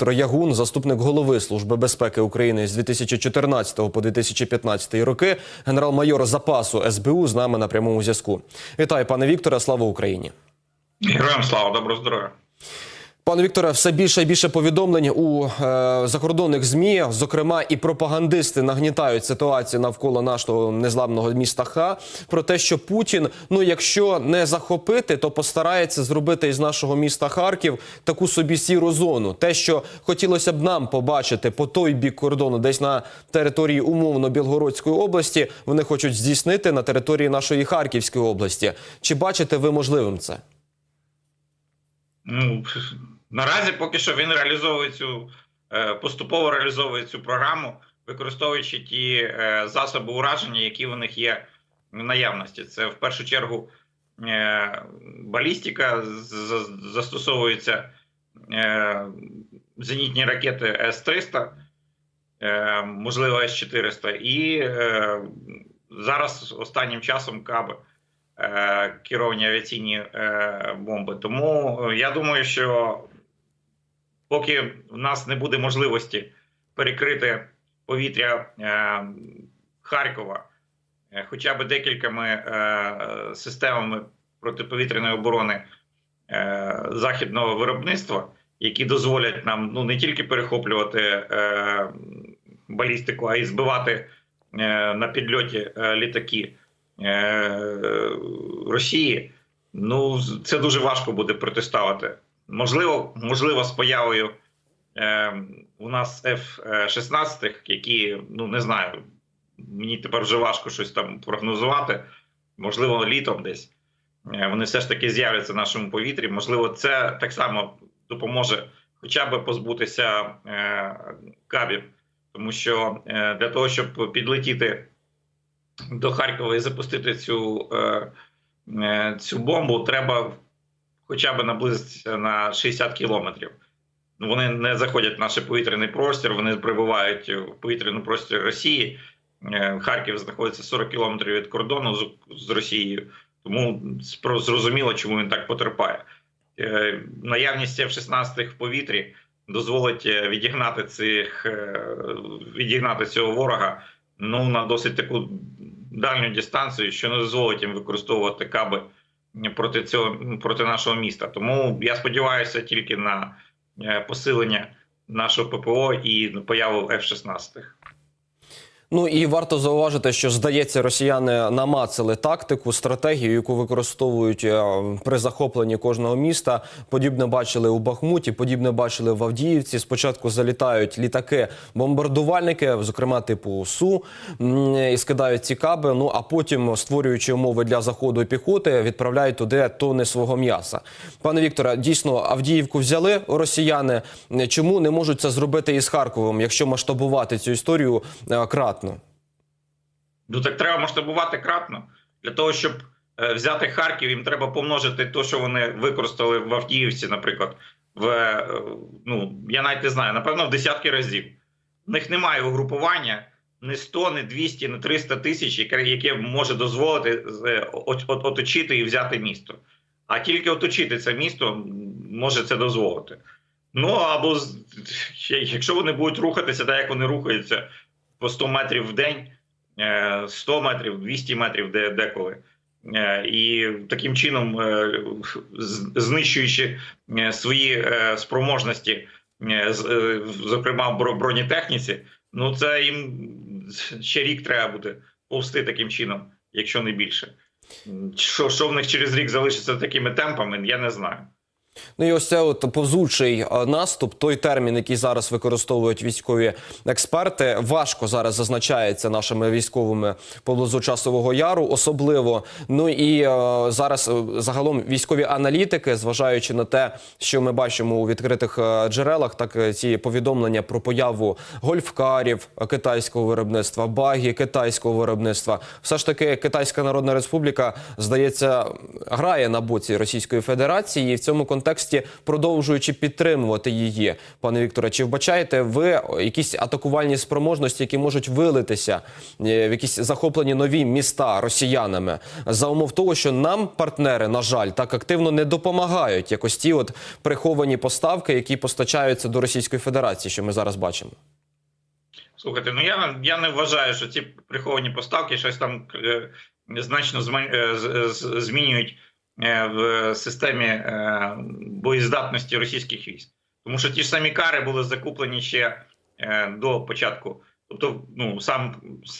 Віктор Ягун, заступник голови Служби безпеки України з 2014 по 2015 роки, генерал-майор запасу СБУ з нами на прямому зв'язку. Вітаю, пане Вікторе, слава Україні. Героям слава, добро здоров'я. Пане Вікторе, все більше і більше повідомлень у е, закордонних змі. Зокрема, і пропагандисти нагнітають ситуацію навколо нашого незламного міста Ха про те, що Путін, ну якщо не захопити, то постарається зробити із нашого міста Харків таку собі сіру зону. Те, що хотілося б нам побачити по той бік кордону, десь на території умовно Білгородської області, вони хочуть здійснити на території нашої Харківської області. Чи бачите ви можливим це? Ну наразі поки що він реалізовує цю е, поступово реалізовує цю програму, використовуючи ті е, засоби ураження, які в них є в наявності. Це в першу чергу е, балістика, застосовуються зенітні ракети С-300, можливо, С-400, і зараз останнім часом каби. Керовані авіаційні бомби. Тому я думаю, що поки в нас не буде можливості перекрити повітря Харкова хоча б декількома системами протиповітряної оборони західного виробництва, які дозволять нам ну не тільки перехоплювати балістику, а й збивати на підльоті літаки. Росії, ну це дуже важко буде протиставити. Можливо, можливо, з появою е, у нас F-16, які ну не знаю, мені тепер вже важко щось там прогнозувати. Можливо, літом десь е, вони все ж таки з'являться в нашому повітрі. Можливо, це так само допоможе хоча б позбутися е, кабів, тому що е, для того, щоб підлетіти до Харкова і запустити цю е, е, цю бомбу, треба хоча б наблизитися на 60 кілометрів. Ну, Вони не заходять в наш повітряний простір, вони прибувають в повітряний простір Росії. Е, Харків знаходиться 40 кілометрів від кордону з, Росією, тому зрозуміло, чому він так потерпає. Наявність F-16 в повітрі дозволить відігнати цих відігнати цього ворога ну на досить таку дальню дистанцію, що не дозволить їм використовувати каби проти цього проти нашого міста. Тому я сподіваюся тільки на е, посилення нашого ППО і появу F-16. Ну і варто зауважити, що здається, росіяни намацали тактику, стратегію, яку використовують е, при захопленні кожного міста. Подібне бачили у Бахмуті, подібне бачили в Авдіївці. Спочатку залітають літаки, бомбардувальники, зокрема типу Су, і скидають ці каби. Ну а потім, створюючи умови для заходу піхоти, відправляють туди тони свого м'яса. Пане Вікторе, дійсно Авдіївку взяли росіяни. Чому не можуть це зробити із Харковом, якщо масштабувати цю історію е, кратно? Ну так треба масштабувати кратно для того, щоб е, взяти Харків. Їм треба помножити те, що вони використали в Авдіївці, наприклад, в е, ну я навіть не знаю, напевно, в десятки разів. В них немає угрупування не 100, не 200, не 300 тисяч, яке, яке може дозволити е, от, от, оточити і взяти місто. А тільки оточити це місто може це дозволити. Ну або якщо вони будуть рухатися, так як вони рухаються по 100 метрів в день. 100 е, метрів, 200 метрів, де деколи. Е, і таким чином, е, знищуючи свої спроможності, зокрема в бронетехніці, ну це їм ще рік треба буде повсти таким чином, якщо не більше. Що що в них через рік залишиться такими темпами, я не знаю. Ну і ось це от повзучий наступ, той термін, який зараз використовують військові експерти, важко зараз зазначається нашими військовими поблизу часового яру, особливо. Ну і е, зараз е, загалом військові аналітики, зважаючи на те, що ми бачимо у відкритих е, джерелах, так е, ці повідомлення про появу гольфкарів китайського виробництва, багі китайського виробництва, все ж таки Китайська Народна Республіка здається грає на боці Російської Федерації, і в цьому контексті контексті продовжуючи підтримувати її, пане Вікторе, чи вбачаєте ви якісь атакувальні спроможності, які можуть вилитися е, в якісь захоплені нові міста росіянами? За умов того, що нам партнери, на жаль, так активно не допомагають. Якось ті от приховані поставки, які постачаються до Російської Федерації, що ми зараз бачимо. Слухайте, ну я, я не вважаю, що ці приховані поставки щось там е, значно е, змінюють в системі е, боєздатності російських військ. Тому що ті ж самі кари були закуплені ще е, до початку. Тобто, ну сам,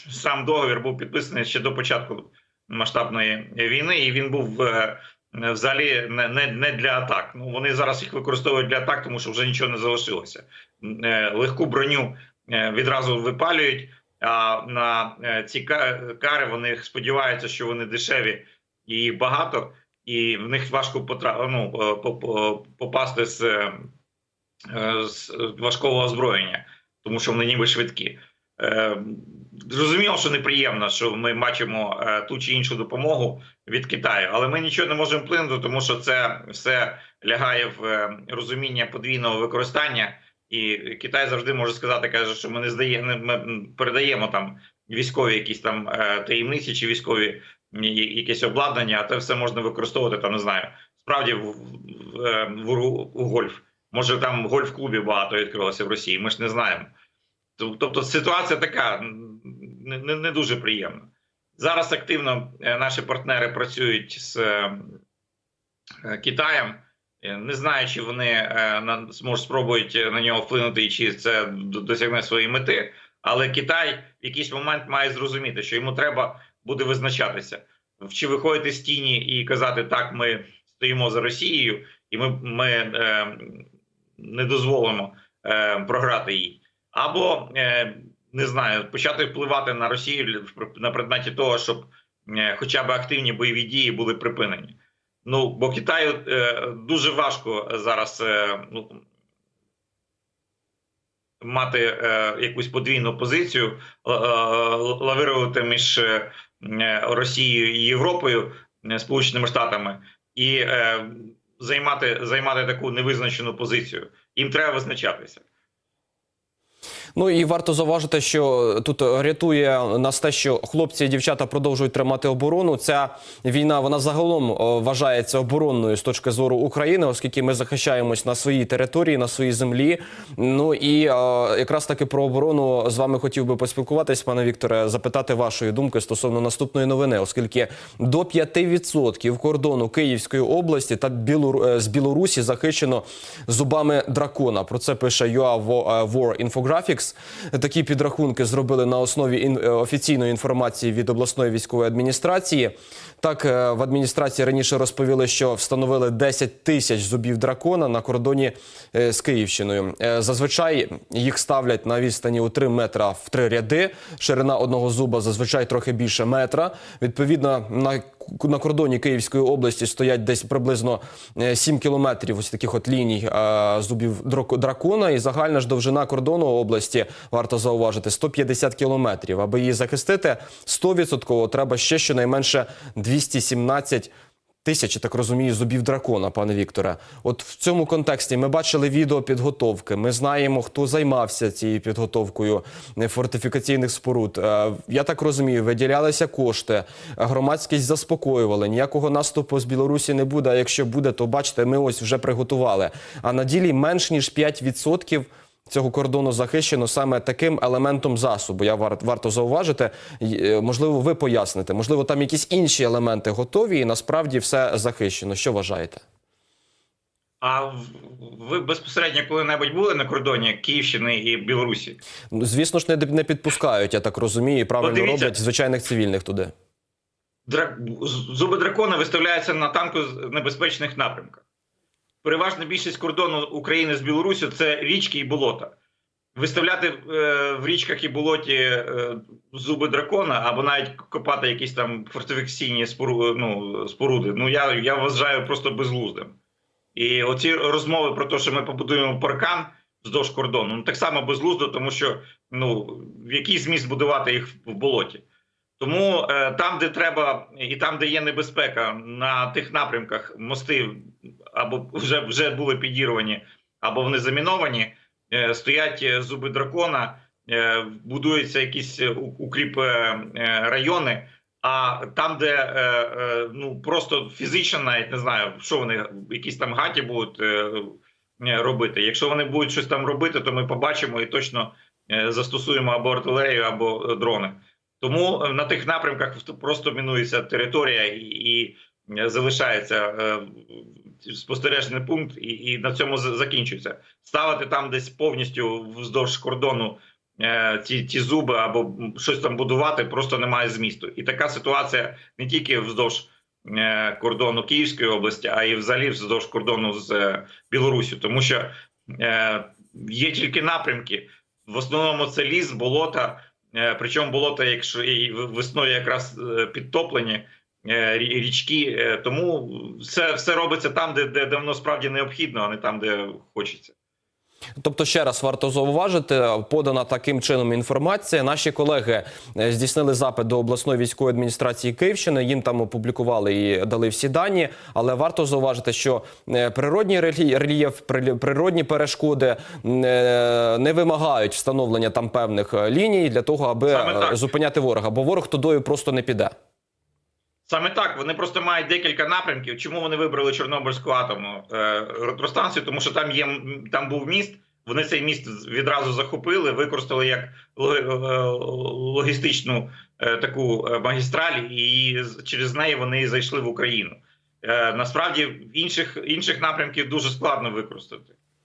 сам договір був підписаний ще до початку масштабної війни, і він був е, взагалі не, не, для атак. Ну вони зараз їх використовують для атак, тому що вже нічого не залишилося. Е, Легку броню відразу випалюють. А на ці кари вони сподіваються, що вони дешеві і багато, і в них важко потра... ну, е, по- по- попасти з, е, з важкого озброєння, тому що вони ніби швидкі. Е, Зрозуміло, що неприємно, що ми бачимо ту чи іншу допомогу від Китаю, але ми нічого не можемо вплинути, тому що це все лягає в розуміння подвійного використання. І Китай завжди може сказати, каже, що ми не здає, ми передаємо там військові якісь там таємниці чи військові якесь обладнання, а це все можна використовувати там, не знаю, справді в, в, е, в, у гольф. Може там в гольф-клубі багато відкрилося в Росії. Ми ж не знаємо. Тобто ситуація така не, не, дуже приємна. Зараз активно е, наші партнери працюють з е, е, Китаєм. Е, Не знаю, чи вони е, зможуть спробують е, на нього вплинути, і чи це досягне своєї мети. Але Китай в якийсь момент має зрозуміти, що йому треба буде визначатися, чи виходити з тіні і казати так, ми стоїмо за Росією, і ми, ми е, не дозволимо е, програти їй, або е, не знаю, почати впливати на Росію на предметі того, щоб е, хоча б активні бойові дії були припинені. Ну бо Китаю е, дуже важко зараз е, ну, мати е, якусь подвійну позицію, е, лавирувати між е, Росією і Європою, е, Сполученими Штатами, і е, займати, займати таку невизначену позицію. Їм треба визначатися. Ну і варто зауважити, що тут рятує нас те, що хлопці і дівчата продовжують тримати оборону. Ця війна вона загалом вважається оборонною з точки зору України, оскільки ми захищаємось на своїй території, на своїй землі. Ну і е, якраз таки про оборону з вами хотів би поспілкуватись, пане Вікторе, запитати вашої думки стосовно наступної новини, оскільки до 5% кордону Київської області та Білору... е, з Білорусі захищено зубами дракона. Про це пише UA War Infographics. Такі підрахунки зробили на основі е, офіційної інформації від обласної військової адміністрації. Так, е, в адміністрації раніше розповіли, що встановили 10 тисяч зубів дракона на кордоні е, з Київщиною. Зазвичай їх ставлять на відстані у 3 метра в три ряди. Ширина одного зуба зазвичай трохи більше метра. Відповідно, на на кордоні Київської області стоять десь приблизно е, 7 кілометрів ось таких от ліній е, зубів драко- дракона. І загальна ж довжина кордону області варто зауважити 150 кілометрів. Аби її захистити 100% треба ще щонайменше 217 Тисячі, так розумію, зубів дракона, пане Вікторе. От в цьому контексті ми бачили відео підготовки. Ми знаємо, хто займався цією підготовкою фортифікаційних споруд. Е, Я так розумію, виділялися кошти, громадськість заспокоювали. Ніякого наступу з Білорусі не буде. А якщо буде, то бачите, ми ось вже приготували. А на ділі менш ніж 5% цього кордону захищено саме таким елементом засобу. Я вар, варто зауважити. Е, Можливо, ви поясните. Можливо, там якісь інші елементи готові, і насправді все захищено. Що вважаєте? А ви безпосередньо коли-небудь були на кордоні Київщини і Білорусі? Ну, звісно ж, не, не підпускають, я так розумію, і правильно Подивіться. роблять звичайних цивільних туди. Дра... з- Зуби дракона виставляються на танку з небезпечних напрямках. Переважна більшість кордону України з Білорусі це річки і болота. Виставляти е, в річках і болоті е, зуби дракона або навіть копати якісь там фортифікаційні спору... ну, споруди. Ну я, я вважаю просто безглуздим. І оці розмови про те, що ми побудуємо паркан вздовж кордону, ну так само безглуздо, тому що ну в який зміст будувати їх в болоті. Тому е, там, де треба, і там, де є небезпека, на тих напрямках мости або вже, вже були підірвані, або вони заміновані. Е, Стоять е, зуби дракона, е, будуються якісь укріп райони. А там, де ну просто фізично, навіть не знаю, що вони якісь там гаті будуть робити. Якщо вони будуть щось там робити, то ми побачимо і точно застосуємо або артилерію, або дрони. Тому на тих напрямках просто мінується територія і, залишається е, спостережний пункт, і, і на цьому закінчується. Ставити там десь повністю вздовж кордону е, ці, ці зуби або щось там будувати просто немає змісту. І така ситуація не тільки вздовж е, кордону Київської області, а й взагалі вздовж кордону з Білоруссю, тому що є тільки напрямки. В основному це ліс, болота. Причому болота, якщо і весною якраз підтоплені річки. Е, Тому все, все робиться там, де, де, де воно справді необхідно, а не там, де хочеться. Тобто, ще раз варто зауважити, подана таким чином інформація. Наші колеги е, здійснили запит до обласної військової адміністрації Київщини. Їм там опублікували і дали всі дані. Але варто зауважити, що е, природній рельє- рельєф, природні перешкоди е, не вимагають встановлення там певних е, ліній для того, аби е, зупиняти ворога, бо ворог тудою просто не піде. Саме так, вони просто мають декілька напрямків. Чому вони вибрали Чорнобильську атомну електростанцію? Тому що там є там був міст. Вони цей міст відразу захопили, використали як е, логістичну е, таку е, магістраль, і через неї вони зайшли в Україну. Насправді інших інших напрямків дуже складно використати.